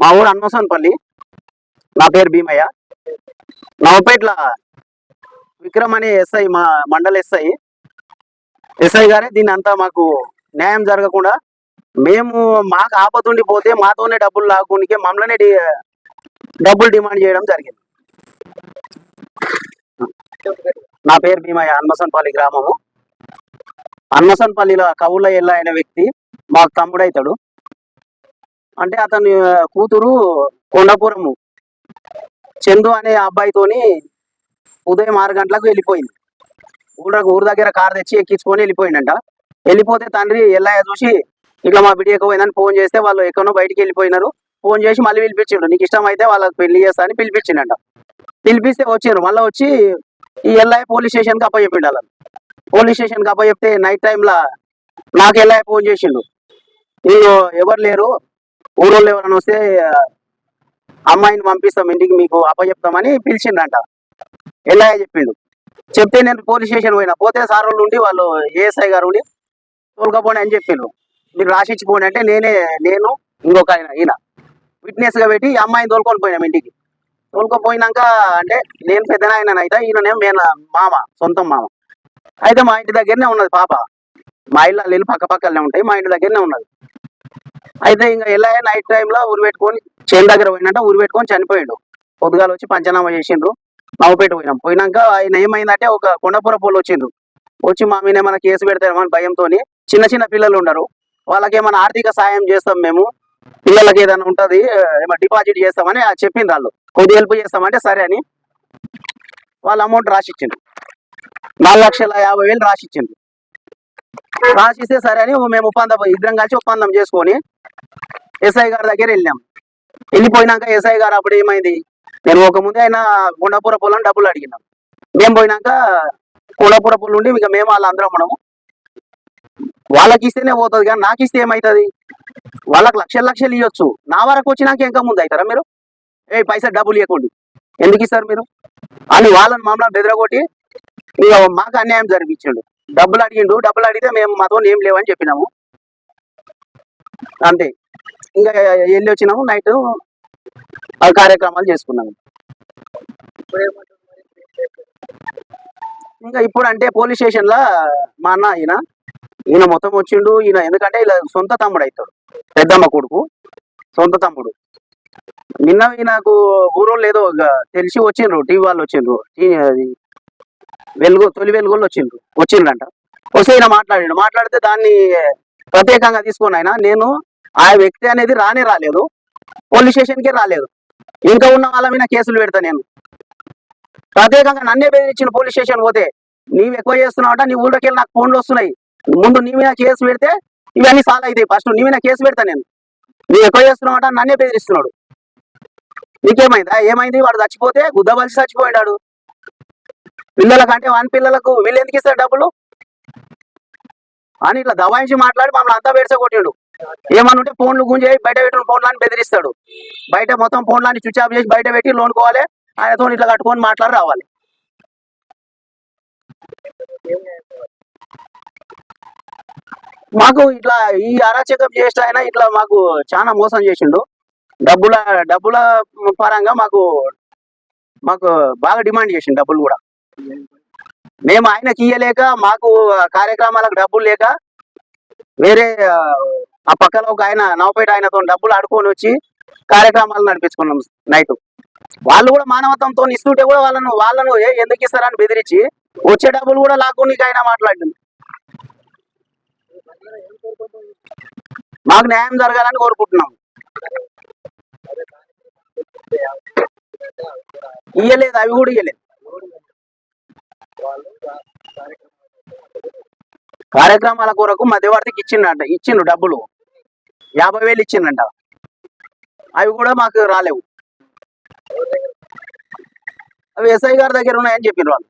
మా ఊరు అన్మసన్పల్లి నా పేరు భీమయ్య. నవపేట్ల విక్రమ్ అనే ఎస్ఐ మా మండల ఎస్ఐ. ఎస్ఐ గారే దీన్ని అంతా మాకు న్యాయం జరగకుండా మేము మాకు ఆపతుండి పోతే మాతోనే డబ్బులు లాక్కునికే మమ్మల్ని డబ్బులు డిమాండ్ చేయడం జరిగింది. నా పేరు భీమయ్య హన్మసన్పల్లి గ్రామము. హన్మసన్పల్లిలో కవుల ఎల్ల అయిన వ్యక్తి మాకు తమ్ముడైతాడు. అంటే అతని కూతురు కొండపురము. చందు అనే అబ్బాయితోని ఉదయం ఆరు గంటలకు వెళ్ళిపోయింది. ఊళ్ళ ఊరు దగ్గర కారు తెచ్చి ఎక్కించుకొని వెళ్ళిపోయిందంట. వెళ్ళిపోతే తండ్రి ఎల్లయ్య చూసి ఇట్లా మా బిడ్డ పోయిందని ఫోన్ చేస్తే వాళ్ళు ఎక్కడో బయటికి వెళ్ళిపోయినారు. ఫోన్ చేసి మళ్ళీ పిలిపించిండు. నీకు ఇష్టం అయితే వాళ్ళకి పెళ్ళి చేస్తా అని పిలిపించిండంట. పిలిపిస్తే వచ్చిండ్రు మళ్ళీ వచ్చి ఈ ఎల్లయ్య పోలీస్ స్టేషన్కి అప్పచెప్పిండు వాళ్ళని పోలీస్ స్టేషన్కి అప్పచెప్తే నైట్ టైంలో నాకు ఎల్లయ్య ఫోన్ చేసిండు. నేను ఎవరు లేరు? ఊరోళ్ళు ఎవరైనా వస్తే అమ్మాయిని పంపిస్తాం ఇంటికి మీకు అప్పచెప్తామని పిలిచిండంట ఎల్లయ్య చెప్పిండు. చెప్తే నేను పోలీస్ స్టేషన్ పోయినా. పోతే సార్ వాళ్ళు ఉండి వాళ్ళు ఏఎస్ఐ గారు ఉండి తోలుకపోండి అని చెప్పిండ్రు. మీరు రాసిచ్చిపోండి అంటే నేనే నేను ఇంకొక ఆయన ఈయన. విట్నెస్గా పెట్టి అమ్మాయిని తోలుకొని పోయినాం ఇంటికి. తోలుకపోయినాక అంటే నేను పెద్ద ఆయన అయితే ఈయననే మేన మామ సొంతం మామ. అయితే మా ఇంటి దగ్గరనే ఉన్నది పాప. మా ఇల్లు వెళ్ళి పక్క పక్కనే ఉంటాయి మా ఇంటి దగ్గరనే ఉన్నది. అయితే ఇంకా ఎలా నైట్ టైంలో ఊరు పెట్టుకొని చేను దగ్గర పోయినట్ట ఊరు పెట్టుకొని చనిపోయిండు. పొద్దుగాల వచ్చి పంచనామా చేసిండ్రు. నవ్వుపేట పోయినాం. పోయినాక ఆయన ఏమైందంటే ఒక కొండపుర పోలు వచ్చిండ్రు. వచ్చి మా మీద ఏమైనా కేసు పెడతామని భయంతో చిన్న చిన్న పిల్లలు ఉండరు. వాళ్ళకి ఏమైనా ఆర్థిక సాయం చేస్తాం మేము. పిల్లలకి ఏదైనా ఉంటది ఏమైనా డిపాజిట్ చేస్తామని చెప్పింది వాళ్ళు. కొద్ది హెల్ప్ చేస్తామంటే సరే అని వాళ్ళ అమౌంట్ రాసిచ్చిండ్రు. నాలుగు లక్షల యాభై వేలు రాసిచ్చిండ్రు. రాసిస్తే సరే అని మేము ఒప్పందం ఇద్దరం కలిసి ఒప్పందం చేసుకొని ఎస్ఐ గారి దగ్గర వెళ్ళాం వెళ్ళిపోయినాక ఎస్ఐ గారు అప్పుడు ఏమైంది నేను ఒక ముందే ఆయన గుండాపుర పొలం డబ్బులు అడిగినాం. మేము పోయినాక గుండాపుర పొలం ఉండి ఇక మేము వాళ్ళందరం మనము వాళ్ళకి ఇస్తేనే పోతుంది కానీ నాకు ఇస్తే ఏమవుతుంది వాళ్ళకి లక్షలు లక్షలు ఇవ్వచ్చు నా వరకు వచ్చినాక ఇంకా ముందు అవుతారా మీరు? ఏ పైసా డబ్బులు ఇవ్వకండి ఎందుకు ఇస్తారు మీరు? అని వాళ్ళని మమ్మల్ని బెదరగొట్టి ఇక మాకు అన్యాయం జరిపించిండు. డబ్బులు అడిగిండు డబ్బులు అడిగితే మేము మాతో ఏం లేవని చెప్పినాము. అంతే. ఇంకా వెళ్ళి వచ్చినాము నైట్ ఆ కార్యక్రమాలు చేసుకున్నాము. ఇంకా ఇప్పుడు అంటే పోలీస్ స్టేషన్లో మా అన్న ఈయన ఈయన మొత్తం వచ్చిండు ఈయన ఎందుకంటే ఇలా సొంత తమ్ముడు అవుతాడు పెద్దమ్మ కొడుకు సొంత తమ్ముడు. నిన్న ఈయనకు ఊరోళ్ళు ఏదో ఒక తెలిసి వచ్చిండ్రు టీవీ వాళ్ళు వచ్చిండ్రు అది వెలుగు తొలి వెలుగులు వచ్చిండ్రు. వచ్చిండ్రంట. వస్తే ఈయన మాట్లాడిండు. మాట్లాడితే దాన్ని ప్రత్యేకంగా తీసుకొని ఆయన నేను ఆ వ్యక్తి అనేది రానే రాలేదు. పోలీస్ స్టేషన్కే రాలేదు. ఇంకా ఉన్న వాళ్ళ మీద కేసులు పెడతా నేను. ప్రత్యేకంగా నన్నే బెదిరించిన పోలీస్ స్టేషన్ పోతే నీవు ఎక్కువ చేస్తున్నావు నీ ఊళ్ళోకి వెళ్ళి నాకు ఫోన్లు వస్తున్నాయి. ముందు నీ మీద కేసు పెడితే ఇవన్నీ సాల్ అవుతాయి. ఫస్ట్ నీ మీద కేసు పెడతా నేను. నువ్వు ఎక్కువ చేస్తున్నావు నన్నే బెదిరిస్తున్నాడు. నీకేమైందా? ఏమైంది? వాడు చచ్చిపోతే గుద్దబలిసి చచ్చిపోయాడు పిల్లలకంటే వన్ పిల్లలకు వీళ్ళు ఎందుకు ఇస్తారు డబ్బులు? అని ఇట్లా దవాయించి మాట్లాడి మమ్మల్ని అంతా పెడిసే కొట్టిండు ఏమనుంటే ఫోన్లు గుంజేయి బయట పెట్టిన ఫోన్లని బెదిరిస్తాడు. బయట మొత్తం ఫోన్లని స్విచ్ ఆఫ్ చేసి బయట పెట్టి లోన్ కోవాలి. ఆయనతో ఇట్లా కట్టుకొని మాట్లాడి రావాలి. మాకు ఇట్లా ఈ అరాచకం చేసిన ఆయన ఇట్లా మాకు చాలా మోసం చేసిండు. డబ్బుల డబ్బుల పరంగా మాకు మాకు బాగా డిమాండ్ చేసిండు డబ్బులు కూడా. మేము ఆయనకి ఇయ్యలేక మాకు కార్యక్రమాలకు డబ్బులు లేక వేరే ఆ, పక్కలో పక్కన ఒక ఆయన నవపేట ఆయనతో డబ్బులు ఆడుకొని వచ్చి కార్యక్రమాలు నడిపించుకున్నాం నైట్. వాళ్ళు కూడా మానవత్వంతో ఇస్తుంటే కూడా వాళ్ళను వాళ్ళను ఏ ఎందుకు ఇస్తారని బెదిరించి వచ్చే డబ్బులు కూడా లాక్కునికి ఆయన మాట్లాడింది మాకు న్యాయం జరగాలని కోరుకుంటున్నాం. ఇయ్యలేదు అవి కూడా ఇయ్యలేదు. కార్యక్రమాల కొరకు మధ్యవర్తికి ఇచ్చిండంట ఇచ్చిండు డబ్బులు. యాభై వేలు ఇచ్చిండంట. అవి కూడా మాకు రాలేవు. అవి ఎస్ఐ గారి దగ్గర ఉన్నాయని చెప్పిండ్రు వాళ్ళు.